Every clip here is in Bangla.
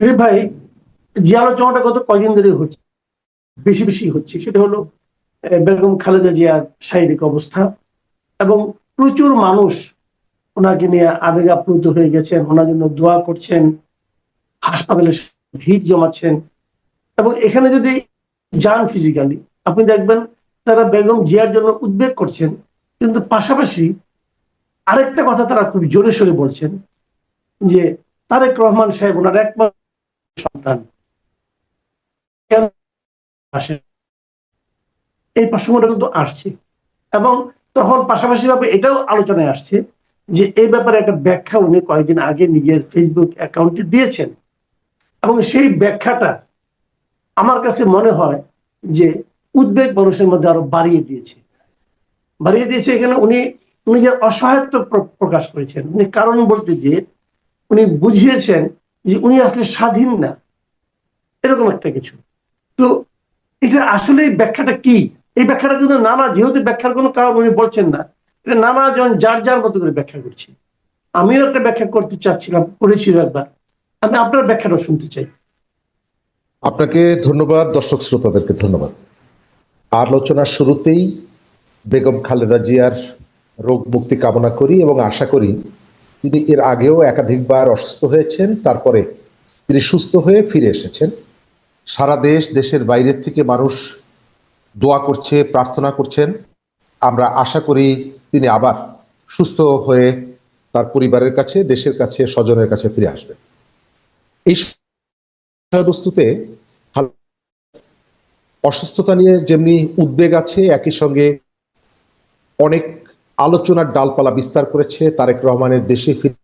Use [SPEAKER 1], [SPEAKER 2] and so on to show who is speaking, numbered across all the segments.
[SPEAKER 1] ভাই, যে আলোচনাটা গত কয়দিন ধরে হচ্ছে, বেশি বেশি হচ্ছে, সেটা হলো বেগম খালেদা জিয়ার শারীরিক অবস্থা এবং প্রচুর মানুষ ওনাকে নিয়ে আবেগ আপ্লুত হয়ে গেছেন, ওনার জন্য দোয়া করছেন, হাসপাতালে ভিড় জমাচ্ছেন এবং এখানে যদি যান ফিজিক্যালি আপনি দেখবেন তারা বেগম জিয়ার জন্য উদ্বেগ করছেন, কিন্তু পাশাপাশি আরেকটা কথা তারা খুব জোরে সোরে বলছেন যে তারেক রহমান সাহেব ওনার একমাত্র সন্তান। এই প্রসঙ্গটা কিন্তু আসছে। এবং তখন পাশাপাশি ভাবে এটাও আলোচনায় আসছে যে এই ব্যাপারে একটা ব্যাখ্যা উনি কয়েকদিন আগে নিজের ফেসবুক অ্যাকাউন্টে দিয়েছেন। এবং সেই ব্যাখ্যাটা আমার কাছে মনে হয় যে উদ্বেগ মানুষের মধ্যে আরও বাড়িয়ে দিয়েছে। বাড়িয়ে দিয়েছে এখানে উনি নিজের অসহায়ত্ব প্র- প্রকাশ করেছেন, উনি কারণ বলতে যে উনি বুঝিয়েছেন যে উনি আসলে স্বাধীন না। এরকম একটা কিছু। তো এটা আসলে ব্যাখ্যাটা কি? এই ব্যাখ্যাটা কিন্তু নানা, যেহেতু ব্যাখ্যার কোনো কারণ উনি বলছেন না, এটা নানা জন যার যার মতো করে ব্যাখ্যা করছে। আমিও একটা ব্যাখ্যা করতে চাচ্ছিলাম করেছিল একবার। আমি আপনার ব্যাখ্যাটা শুনতে চাই।
[SPEAKER 2] আপনাকে ধন্যবাদ, দর্শক শ্রোতাদেরকে ধন্যবাদ। আলোচনার শুরুতেই বেগম খালেদা জিয়ার রোগ মুক্তি কামনা করি এবং আশা করি তিনি এর আগেও একাধিকবার অসুস্থ হয়েছেন, তারপরে তিনি সুস্থ হয়ে ফিরে এসেছেন। সারা দেশ, দেশের বাইরের থেকে মানুষ দোয়া করছে, প্রার্থনা করছেন। আমরা আশা করি তিনি আবার সুস্থ হয়ে তার পরিবারের কাছে, দেশের কাছে, স্বজনের কাছে ফিরে আসবেন। এই বিষয়বস্তুতে অসুস্থতা নিয়ে যেমনি উদ্বেগ আছে, একই সঙ্গে অনেক আলোচনার ডালপালা বিস্তার করেছে তারেক রহমানের দেশে ফিরে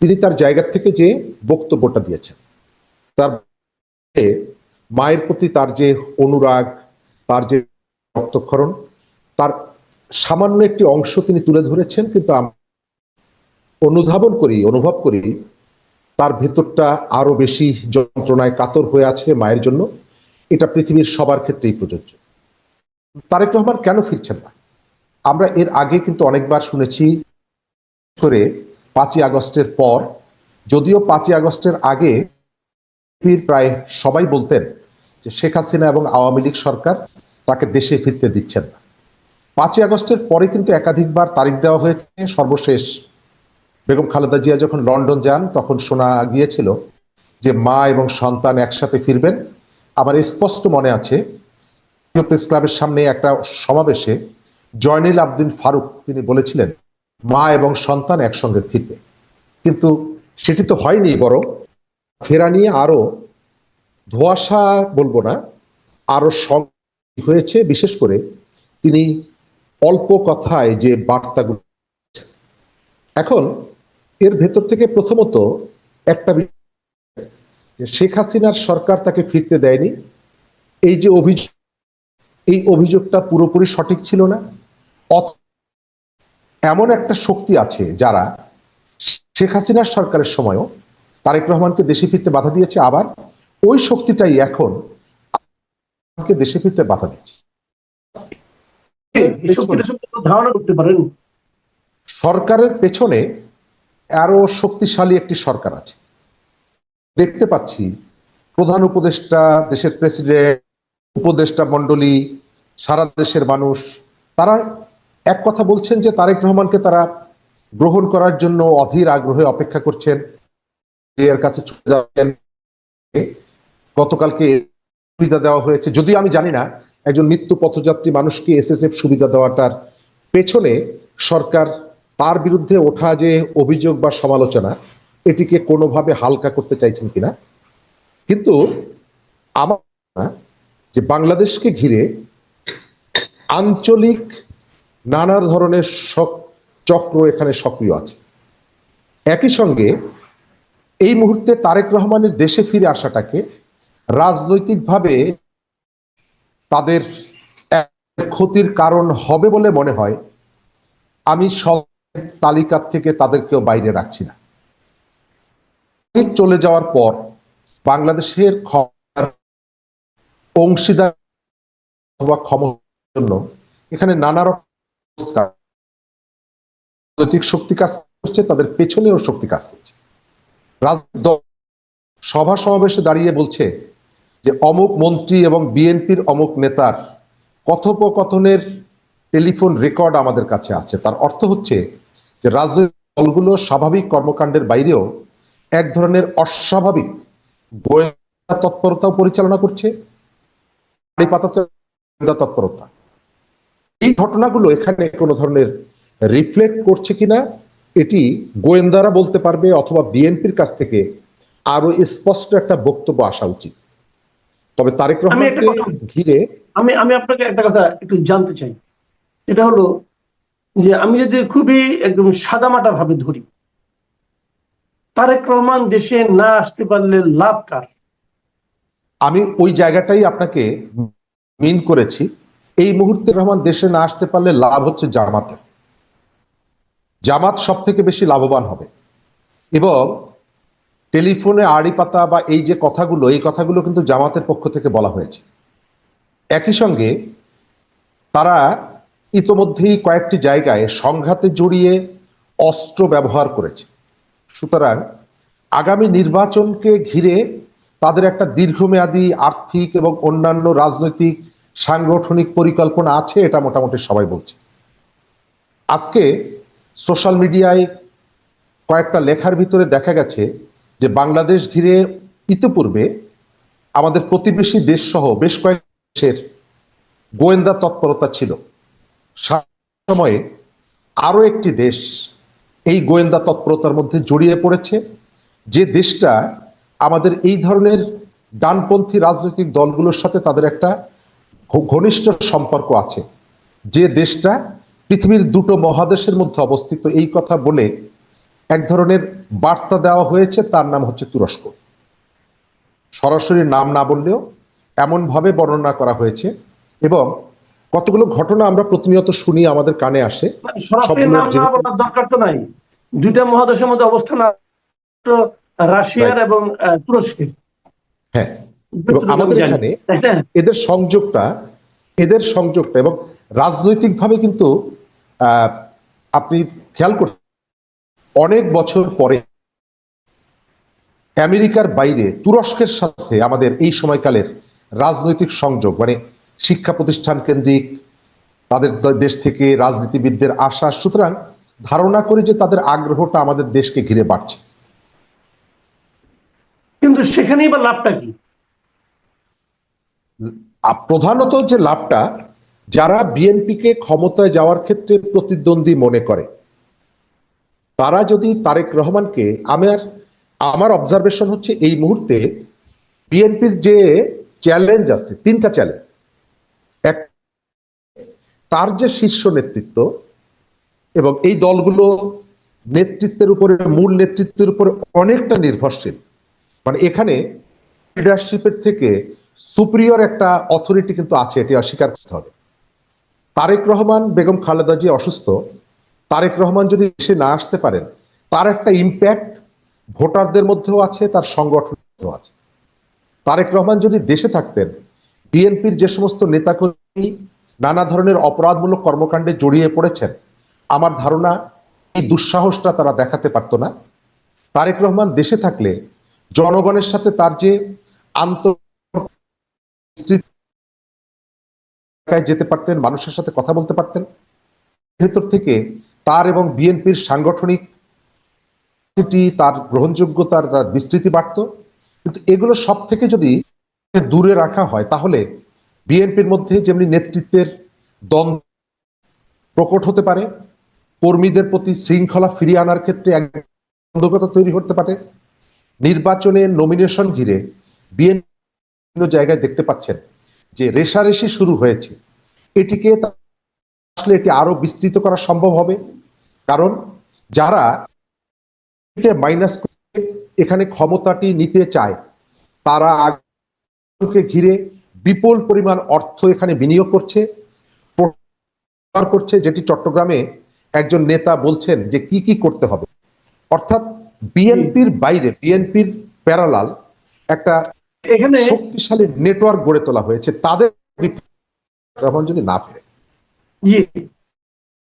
[SPEAKER 2] তিনি তার জায়গা থেকে যে বক্তব্যটা দিয়েছেন, তার মায়ের প্রতি তার যে অনুরাগ, তার যে রক্তক্ষরণ, তার সামান্য একটি অংশ তিনি তুলে ধরেছেন, কিন্তু অনুধাবন করি, অনুভব করি তার ভেতরটা আরও বেশি যন্ত্রণায় কাতর হয়ে আছে মায়ের জন্য। এটা পৃথিবীর সবার ক্ষেত্রেই প্রযোজ্য। তারেক রহমান কেন ফিরছেন না? আমরা এর আগে কিন্তু অনেকবার শুনেছি করে পাঁচই আগস্টের পর, যদিও পাঁচই আগস্টের আগে প্রায় সবাই বলতেন যে শেখ হাসিনা এবং আওয়ামী লীগ সরকার তাকে দেশে ফিরতে দিচ্ছেন না। পাঁচই আগস্টের পরে কিন্তু একাধিকবার তারিখ দেওয়া হয়েছে, সর্বশেষ। বেগম খালেদা জিয়া যখন লন্ডন যান, তখন শোনা গিয়েছিল যে মা এবং সন্তান একসাথে ফিরবেন। আমার স্পষ্ট মনে আছে, প্রেস ক্লাবের সামনে একটা সমাবেশে জয়নুল আবদিন ফারুক, তিনি বলেছিলেন, মা এবং সন্তান একসঙ্গে ফিরবে। কিন্তু সেটি তো হয়নি বরং ফেরা নিয়ে আরও ধোয়াশা বলব না, আরও হয়েছে। বিশেষ করে তিনি অল্প কথায় যে বার্তাগুলো এখন এর ভেতর থেকে প্রথমত একটা শেখ হাসিনার সরকার তাকে ফিরতে দেয়নি। এই যে অভিযোগ, এই অভিযোগটা পুরোপুরি সঠিক ছিল না। এমন একটা শক্তি আছে যারা শেখ হাসিনার সরকারের সময়ও তারেক রহমানকে দেশে ফিরতে বাধা দিয়েছে আবার ওই শক্তিটাই এখন দেশে ফিরতে বাধা দিচ্ছে। সরকারের পেছনে আরও শক্তিশালী একটি সরকার আছে। দেখতে পাচ্ছি প্রধান উপদেষ্টা দেশের প্রেসিডেন্ট উপদেষ্টা মন্ডলী সারা দেশের মানুষ তারা এক কথা বলছেন যে তারেক রহমানকে তারা গ্রহণ করার জন্য অধীর আগ্রহে অপেক্ষা করছেন এর কাছে চলে যাবেন। গতকালকে সুবিধা দেওয়া হয়েছে। যদিও আমি জানি না, একজন মৃত্যু পথযাত্রী মানুষকে এসএসএফ সুবিধা দেওয়াটার পেছনে সরকার তার বিরুদ্ধে ওঠা যে অভিযোগ বা সমালোচনা, এটিকে কোনোভাবে হালকা করতে চাইছেন কিনা। কিন্তু আমার যে বাংলাদেশকে ঘিরে আঞ্চলিক নানা ধরনের চক্র এখানে সক্রিয় আছে। একই সঙ্গে এই মুহূর্তে তারেক রহমানের দেশে ফিরে আসাটাকে রাজনৈতিকভাবে তাদের ক্ষতির কারণ হবে বলে মনে হয়, আমি সব তালিকার থেকে তাদেরকেও বাইরে রাখছি না। চলে যাওয়ার পর বাংলাদেশের অংশীদার অথবা ক্ষমতার জন্য এখানে নানা রকম রাজনৈতিক শক্তি কাজ করছে, তাদের পেছনেও শক্তি কাজ করছে। সভা সমাবেশে দাঁড়িয়ে বলছে যে অমুক মন্ত্রী এবং বিএনপির অমুক নেতার কথোপকথনের টেলিফোন রেকর্ড আমাদের কাছে আছে। তার অর্থ হচ্ছে যে রাজনৈতিক দলগুলো স্বাভাবিক কর্মকাণ্ডের বাইরেও এক ধরনের অস্বাভাবিক গোয়েন্দা তৎপরতাও পরিচালনা করছে। তৎপরতা। এই ঘটনাগুলো এখানে কোনো ধরনের রিফ্লেক্ট করছে কিনা এটি গোয়েন্দারা বলতে পারবে অথবা বিএনপির কাছ থেকে আরও স্পষ্ট একটা বক্তব্য আসা উচিত। তবে তারেক রহমানকে ঘিরে
[SPEAKER 1] আমি আমি আপনাকে একটা কথা একটু জানতে চাই। এটা হলো যে আমি যদি খুবই একদম সাদামাটা ভাবে ধরি তারেক রহমান দেশে না আসতে পারলে লাভ কার?
[SPEAKER 2] আমি ওই জায়গাটাই আপনাকে মিন করেছি। এই মুহূর্তে রহমান দেশে না আসতে পারলে লাভ হচ্ছে জামাতের। জামাত সব থেকে বেশি লাভবান হবে। এবং টেলিফোনে আড়ি পাতা বা এই যে কথাগুলো, এই কথাগুলো কিন্তু জামাতের পক্ষ থেকে বলা হয়েছে। একই সঙ্গে তারা ইতোমধ্যেই কয়েকটি জায়গায় সংঘাতে জড়িয়ে অস্ত্র ব্যবহার করেছে। সুতরাং আগামী নির্বাচনকে ঘিরে তাদের একটা দীর্ঘমেয়াদী আর্থিক এবং অন্যান্য রাজনৈতিক সাংগঠনিক পরিকল্পনা আছে, এটা মোটামুটি সবাই বলছে। আজকে সোশ্যাল মিডিয়ায় কয়েকটা লেখার ভিতরে দেখা গেছে যে বাংলাদেশ ঘিরে ইতিপূর্বে আমাদের প্রতিবেশী দেশ সহ বেশ কয়েক দেশের গোয়েন্দা তৎপরতা ছিল। সময়ে আরও একটি দেশ এই গোয়েন্দা তৎপরতার মধ্যে জড়িয়ে পড়েছে, যে দেশটা আমাদের এই ধরনের ডানপন্থী রাজনৈতিক দলগুলোর সাথে তাদের একটা ঘনিষ্ঠ সম্পর্ক আছে। যে দেশটা পৃথিবীর দুটো মহাদেশের মধ্যে অবস্থিত এই কথা বলে এক ধরনের বার্তা দেওয়া হয়েছে তার নাম হচ্ছে তুরস্ক। সরাসরি নাম না বললেও এমনভাবে বর্ণনা করা হয়েছে এবং কতগুলো ঘটনা আমরা প্রতিনিয়ত শুনি আমাদের কানে আসে।
[SPEAKER 1] সরাসরি
[SPEAKER 2] সবগুলোর
[SPEAKER 1] নাম না
[SPEAKER 2] যেহেতু-
[SPEAKER 1] বলার দরকার তো নাই। দুইটা মহাদেশের মধ্যে অবস্থান রাশিয়ার এবং তুরস্কের।
[SPEAKER 2] হ্যাঁ। এবং আমাদের এখানে এদের সংযোগটা এদের সংযোগটা এবং রাজনৈতিকভাবে কিন্তু আপনি খেয়াল করতে অনেক বছর পরে আমেরিকার বাইরে তুরস্কের সাথে আমাদের এই সময়কালের রাজনৈতিক সংযোগ মানে শিক্ষা প্রতিষ্ঠান কেন্দ্রিক তাদের দেশ থেকে রাজনীতিবিদদের আসা সুতরাং ধারণা করি যে তাদের আগ্রহটা আমাদের দেশকে ঘিরে বাড়ছে।
[SPEAKER 1] কিন্তু সেখানেই বা লাভটা কি?
[SPEAKER 2] প্রধানত যে লাভটা যারা বিএনপিকে ক্ষমতায় যাওয়ার ক্ষেত্রে প্রতিদ্বন্দ্বী মনে করে, তারা যদি তারেক রহমানকে আমার আমার অবজারভেশন হচ্ছে এই মুহূর্তে বিএনপির যে চ্যালেঞ্জ আছে, তিনটা চ্যালেঞ্জ এক, তার যে শীর্ষ নেতৃত্ব এবং এই দলগুলো নেতৃত্বের উপরে, মূল নেতৃত্বের উপরে অনেকটা নির্ভরশীল। মানে এখানে লিডারশিপের থেকে সুপ্রিয়র একটা অথরিটি কিন্তু আছে, এটি অস্বীকার করতে হবে। তারেক রহমান, বেগম খালেদা জি অসুস্থ। তারেক রহমান যদি দেশে না আসতে পারেন, তার একটা ইম্প্যাক্ট ভোটারদের মধ্যেও আছে, তার মধ্যেও আছে। তারেক রহমান যদি দেশে থাকতেন, বিএনপির যে সমস্ত নেতাকর্মী নানা ধরনের অপরাধমূলক কর্মকাণ্ডে জড়িয়ে পড়েছেন, আমার ধারণা এই দুঃসাহসটা তারা দেখাতে পারতো না। তারেক রহমান দেশে থাকলে জনগণের সাথে তার যে আন্তর যেতে পারতেন, মানুষের সাথে কথা বলতে পারতেন। ভেতর থেকে তার এবং বিএনপির সাংগঠনিক তার গ্রহণযোগ্যতার তার বিস্তৃতি বাড়ত। কিন্তু এগুলো সব থেকে যদি দূরে রাখা হয়, তাহলে বিএনপির মধ্যে যেমনি নেতৃত্বের দ্বন্দ্ব প্রকট হতে পারে, কর্মীদের প্রতি শৃঙ্খলা ফিরিয়ে আনার ক্ষেত্রে এক তৈরি হতে পারে। নির্বাচনে নমিনেশন ঘিরে বিএনপি বিভিন্ন জায়গায় দেখতে পাচ্ছেন যে রেশারেশি শুরু হয়েছে। এটিকে আসলে এটি আরও বিস্তৃত করা সম্ভব হবে। কারণ যারা মাইনাস এখানে ক্ষমতাটি নিতে চায়, তারা ঘিরে বিপুল পরিমাণ অর্থ এখানে বিনিয়োগ করছে করছে, যেটি চট্টগ্রামে একজন নেতা বলছেন যে কি কি করতে হবে। অর্থাৎ বিএনপির বাইরে, বিএনপির প্যারালাল একটা
[SPEAKER 1] এখানে
[SPEAKER 2] শক্তিশালী নেটওয়ার্ক গড়ে তোলা হয়েছে তাদের রহমান যদি না ফেরে।
[SPEAKER 1] ইয়ে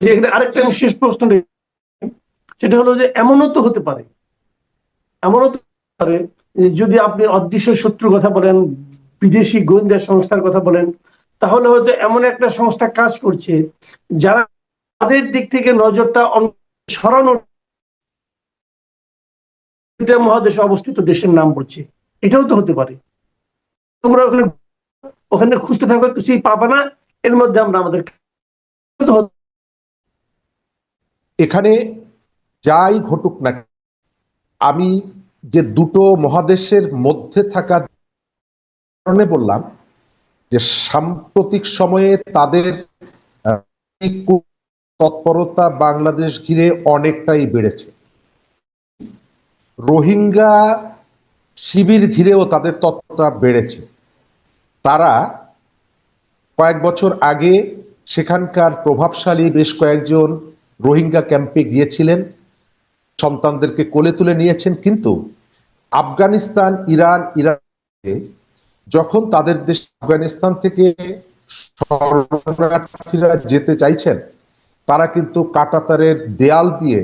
[SPEAKER 1] এখানে আরেকটা শেষ প্রশ্ন সেটা হলো যে এমনও তো হতে পারে এমনও তো পারে যদি আপনি অদৃশ্য শত্রুর কথা বলেন বিদেশি গোয়েন্দা সংস্থার কথা বলেন তাহলে হয়তো এমন একটা সংস্থা কাজ করছে যারা তাদের দিক থেকে নজরটা সরানোর মহাদেশে অবস্থিত দেশের নাম বলছে। এটাও তো হতে পারে। তোমরা ওখানে ওখানে খুঁজতে থাকো, কিছুই পাবে না, এর মধ্যে আমরা আমাদের
[SPEAKER 2] এখানে যাই ঘটুক না আমি যে দুটো মহাদেশের মধ্যে থাকা কারণে বললাম যে সাম্প্রতিক সময়ে তাদের তৎপরতা বাংলাদেশ ঘিরে অনেকটাই বেড়েছে। রোহিঙ্গা শিবির ঘিরেও তাদের তৎপরতা বেড়েছে। তারা কয়েক বছর আগে সেখানকার প্রভাবশালী বেশ কয়েকজন রোহিঙ্গা ক্যাম্পে গিয়েছিলেন। সন্তানদেরকে কোলে তুলে নিয়েছেন। কিন্তু আফগানিস্তান, ইরান ইরান যখন তাদের দেশ আফগানিস্তান থেকে শরণার্থীরা যেতে চাইছেন, তারা কিন্তু কাটাতারের দেয়াল দিয়ে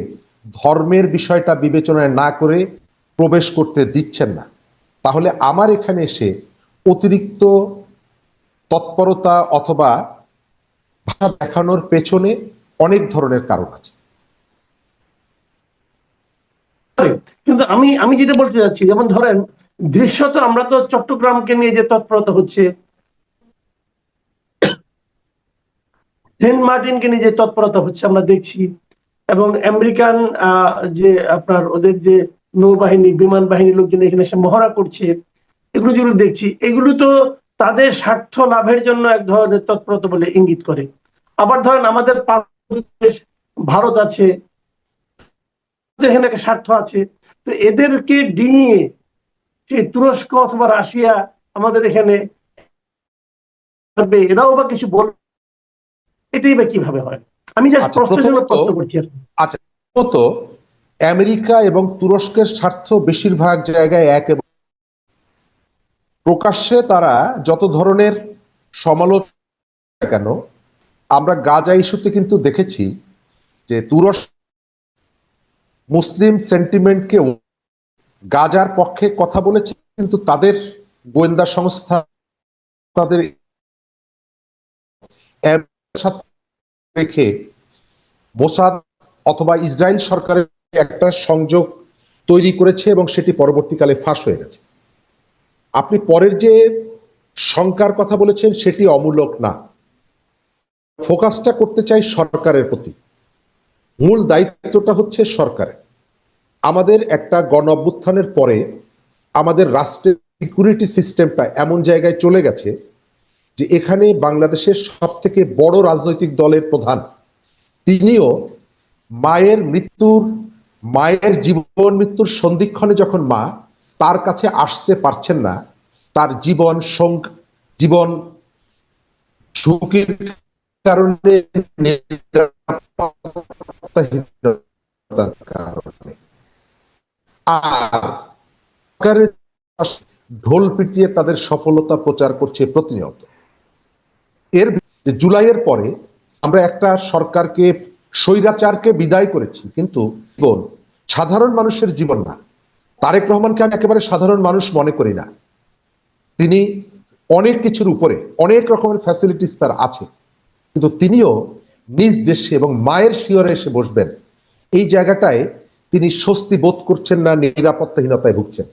[SPEAKER 2] ধর্মের বিষয়টা বিবেচনায় না করে প্রবেশ করতে দিচ্ছেন না। তাহলে আমার এখানে এসে অতিরিক্ত তৎপরতা অথবা ভাষা দেখানোর পেছনে অনেক ধরনের কারণ আছে।
[SPEAKER 1] কিন্তু আমি আমি যেটা বলতে চাচ্ছি, যেমন ধরেন দৃশ্যত আমরা তো চট্টগ্রামকে নিয়ে যে তৎপরতা হচ্ছে, সেন্ট মার্টিনকে নিয়ে যে তৎপরতা হচ্ছে আমরা দেখছি, এবং আমেরিকান যে আপনার ওদের যে নৌবাহিনী বিমান বাহিনীর লোকজন এখানে এসে মহড়া করছে। এগুলো যেগুলো দেখছি এগুলো তো তাদের স্বার্থ লাভের জন্য এক ধরনের তৎপরতা বলে ইঙ্গিত করে। আবার ধরেন আমাদের ভারত আছে এখানে একটা স্বার্থ আছে। তো এদেরকে ডিঙিয়ে সে তুরস্ক অথবা রাশিয়া আমাদের এখানে এরাও বা কিছু বল এটাই বা কীভাবে হয়? আমি জাস্ট
[SPEAKER 2] আচ্ছা,
[SPEAKER 1] প্রশ্ন করছি আর কি।
[SPEAKER 2] মতো আমেরিকা এবং তুরস্কের স্বার্থ বেশিরভাগ জায়গায় এক এবং প্রকাশ্যে তারা যত ধরনের সমালোচনা কেন? আমরা গাজা ইস্যুতে কিন্তু দেখেছি যে তুরস্ক মুসলিম সেন্টিমেন্টকে গাজার পক্ষে কথা বলেছে, কিন্তু তাদের গোয়েন্দা সংস্থা তাদের রেখে মোসাদ অথবা ইসরায়েল সরকারের একটা সংযোগ তৈরি করেছে এবং সেটি পরবর্তীকালে ফাঁস হয়ে গেছে। আপনি পরের যে শঙ্কার কথা বলেছেন, সেটি অমূলক না। ফোকাসটা করতে চাই সরকারের প্রতি। মূল দায়িত্বটা হচ্ছে সরকারের। আমাদের একটা গণ অভ্যুত্থানের পরে আমাদের রাষ্ট্রের সিকিউরিটি সিস্টেমটা এমন জায়গায় চলে গেছে যে এখানে বাংলাদেশের সব থেকে বড় রাজনৈতিক দলের প্রধান, তিনিও মায়ের মৃত্যুর মায়ের জীবন মৃত্যুর সন্ধিক্ষণে যখন মা তার কাছে আসতে পারছেন না, তার জীবন সং- জীবন ঝুঁকির কারণে আর ঢোল পিটিয়ে তাদের সফলতা প্রচার করছে প্রতিনিয়ত। এর জুলাইয়ের পরে আমরা একটা সরকারকে, স্বৈরাচারকে বিদায় করেছি, কিন্তু জীবন সাধারণ মানুষের জীবন না। তারেক রহমানকে আমি একেবারে সাধারণ মানুষ মনে করি না। তিনি অনেক কিছুর উপরে, অনেক রকমের ফ্যাসিলিটিস তার আছে। কিন্তু তিনিও নিজ দেশে এবং মায়ের শিয়রে এসে বসবেন। এই জায়গাটায় তিনি স্বস্তি বোধ করছেন না, নিরাপত্তাহীনতায় ভুগছেন।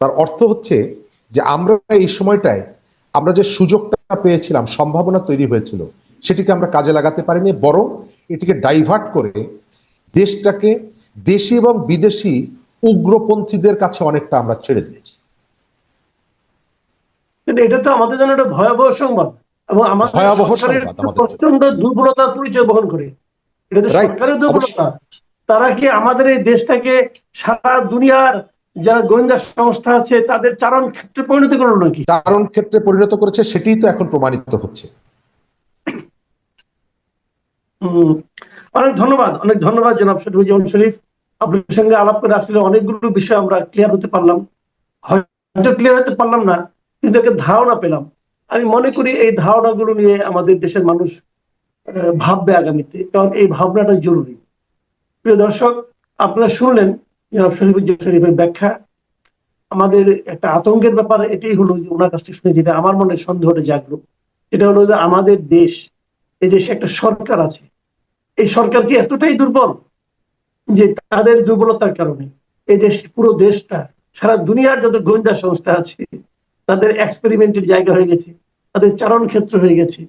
[SPEAKER 2] তার অর্থ হচ্ছে যে আমরা এই সময়টায় আমরা যে সুযোগটা পেয়েছিলাম, সম্ভাবনা তৈরি হয়েছিল, সেটিকে আমরা কাজে লাগাতে পারিনি, বরং এটিকে ডাইভার্ট করে দেশটাকে দেশি এবং বিদেশি উগ্রপন্থীদের কাছে অনেকটা আমরা ছেড়ে দিয়েছি।
[SPEAKER 1] এটা তো আমাদের জন্য একটা ভয়াবহ সংবাদ। এবং আমাদের। প্রচণ্ড দুর্বলতার পরিচয় বহন করে। এটা তো সরকারের দুর্বলতা। তারা কি আমাদের এই দেশটাকে সারা দুনিয়ার যারা গোয়েন্দা সংস্থা আছে তাদের চারণ ক্ষেত্রে পরিণত করল নাকি?
[SPEAKER 2] চারণ ক্ষেত্রে পরিণত করেছে সেটিই তো এখন প্রমাণিত হচ্ছে।
[SPEAKER 1] অনেক ধন্যবাদ অনেক ধন্যবাদ জনাব শফিউজ্জামান শরীফ। আপনার সঙ্গে আলাপ করে আসলে অনেকগুলো বিষয় আমরা ক্লিয়ার হতে পারলাম। হয়তো ক্লিয়ার হতে পারলাম না, কিন্তু একটা ধারণা পেলাম। আমি মনে করি এই ধারণাগুলো নিয়ে আমাদের দেশের মানুষ ভাববে আগামীতে, কারণ এই ভাবনাটা জরুরি। প্রিয় দর্শক, আপনারা শুনলেন জনাব শরীফুজ্জামান শরীফের ব্যাখ্যা। আমাদের একটা আতঙ্কের ব্যাপার, এটাই হলো যে ওনার কাছ থেকে শুনে যেটা আমার মনে সন্দেহটা জাগলো। এটা হলো যে আমাদের দেশ এই দেশে একটা সরকার আছে। এই সরকার কি এতটাই দুর্বল যে তাদের দুর্বলতার কারণে এই দেশ, পুরো দেশটা, সারা দুনিয়ার যত গোয়েন্দা সংস্থা আছে, তাদের এক্সপেরিমেন্টের জায়গা হয়ে গেছে, তাদের চারণ ক্ষেত্র হয়ে গেছে।